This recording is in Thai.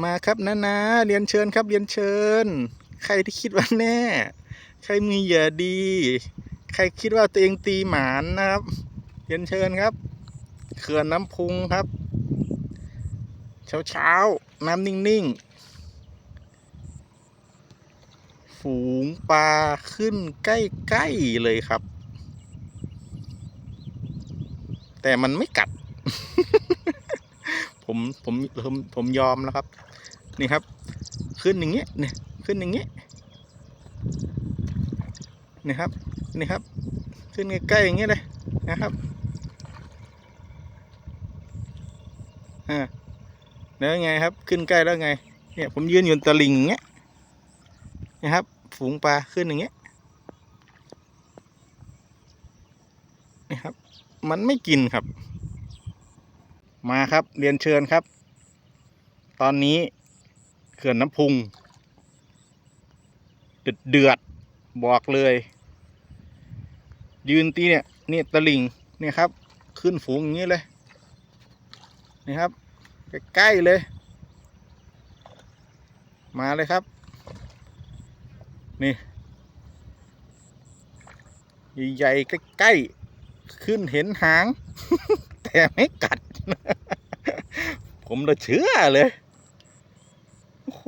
มาครับนะนะเรียนเชิญครับเรียนเชิญ ใครที่คิดว่าแน่ ใครมีเหยื่อดี ใครคิดว่าตัวเองตีหมานนะครับ เรียนเชิญครับเขื่อนน้ำพุงครับ เช้าเช้าๆน้ำนิ่งๆ ฝูงปลาขึ้นใกล้ๆเลยครับ แต่มันไม่กัด ผมผมผมผมยอมแล้วครับ นี่ครับ ขึ้นอย่างเงี้ยเนี่ยขึ้นอย่างเงี้ยนี่ครับนี่ครับ ขึ้นใกล้ๆอย่างเงี้ยเลยนะครับอ่าแล้วไงครับ ขึ้นใกล้แล้วไง เนี่ยผมยืนอยู่ตะลิงอย่างเงี้ยนะครับ ฝูงปลาขึ้นอย่างเงี้ยนี่ครับ มันไม่กินครับ มาครับเรียนเชิญครับ ตอนนี้เขื่อนน้ำพุงเดือดเดือดบอกเลย ยืนตีเนี่ยนี่ตะลิงเนี่ยครับ ขึ้นฝูงอย่างนี้เลยนี่ครับใกล้ๆเลย มาเลยครับ นี่ใหญ่ๆใกล้ๆขึ้นเห็นหาง แต่ไม่กัด ผมเราเชื่อเลย โอ้โห